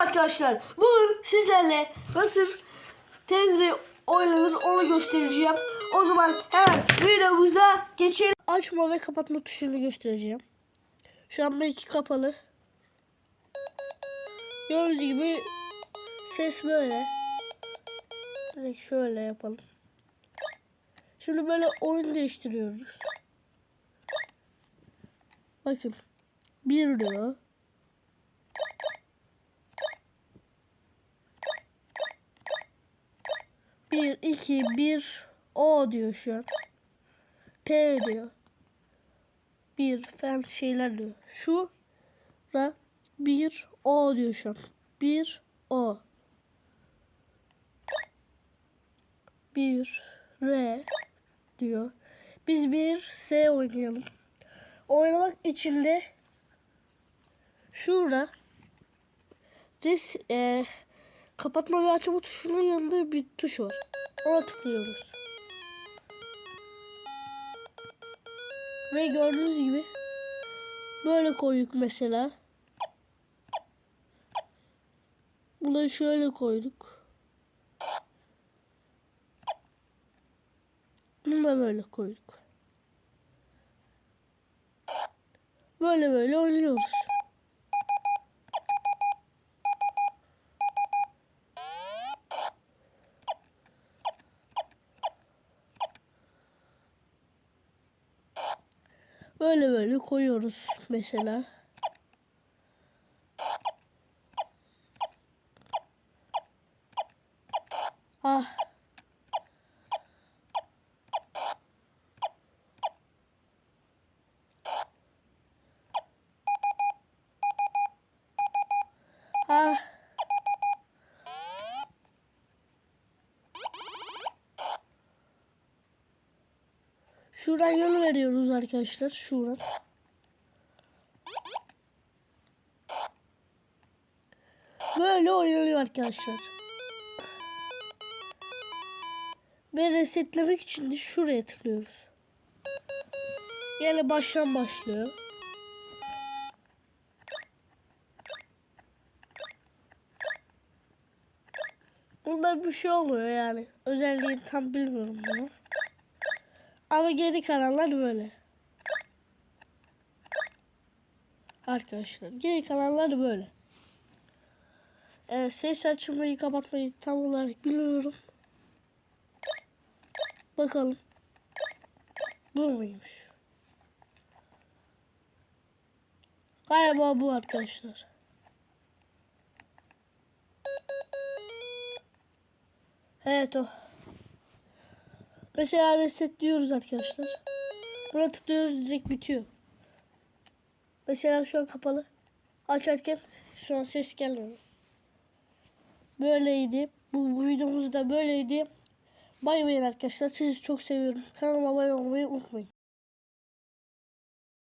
Arkadaşlar bugün sizlerle nasıl Tenzri oynanır onu göstereceğim. O zaman hemen videomuza geçelim. Açma ve kapatma tuşunu göstereceğim. Şu an belki kapalı. Gördüğünüz gibi ses böyle. Direkt şöyle yapalım. Şimdi böyle oyun değiştiriyoruz. Bakın. Bir diyor. Bir, iki, bir, O diyor şu an. P diyor. Bir falan şeyler diyor. Şu da bir O diyor şu an. Bir O. Bir R diyor. Biz bir S oynayalım. Oynamak için de şurada res, e, kapatma ve açma tuşunun yanında bir tuş var. Ona tıklıyoruz. Ve gördüğünüz gibi böyle koyduk mesela. Bunu şöyle koyduk. Bunu da böyle koyduk. Böyle böyle oynuyoruz. Böyle böyle koyuyoruz mesela. Ah. Ah. Şuradan yol veriyoruz arkadaşlar. Şuradan. Böyle oynanıyor arkadaşlar. Ve resetlemek için de şuraya tıklıyoruz. Yani baştan başlıyor. Bunda bir şey oluyor yani. Özelliğini tam bilmiyorum bunu. Ama geri kalanlar böyle. Arkadaşlar geri kalanlar böyle. Ee, ses açmayı kapatmayı tam olarak bilmiyorum. Bakalım. Bu muymuş? Galiba bu arkadaşlar. Evet o. Mesela reset diyoruz arkadaşlar. Buna tıklıyoruz direkt bitiyor. Mesela şu an kapalı. Açarken şu an ses gelmiyor. Böyleydi. Bu, bu videomuz da böyleydi. Bay bay arkadaşlar. Sizi çok seviyorum. Kanalıma abone olmayı unutmayın.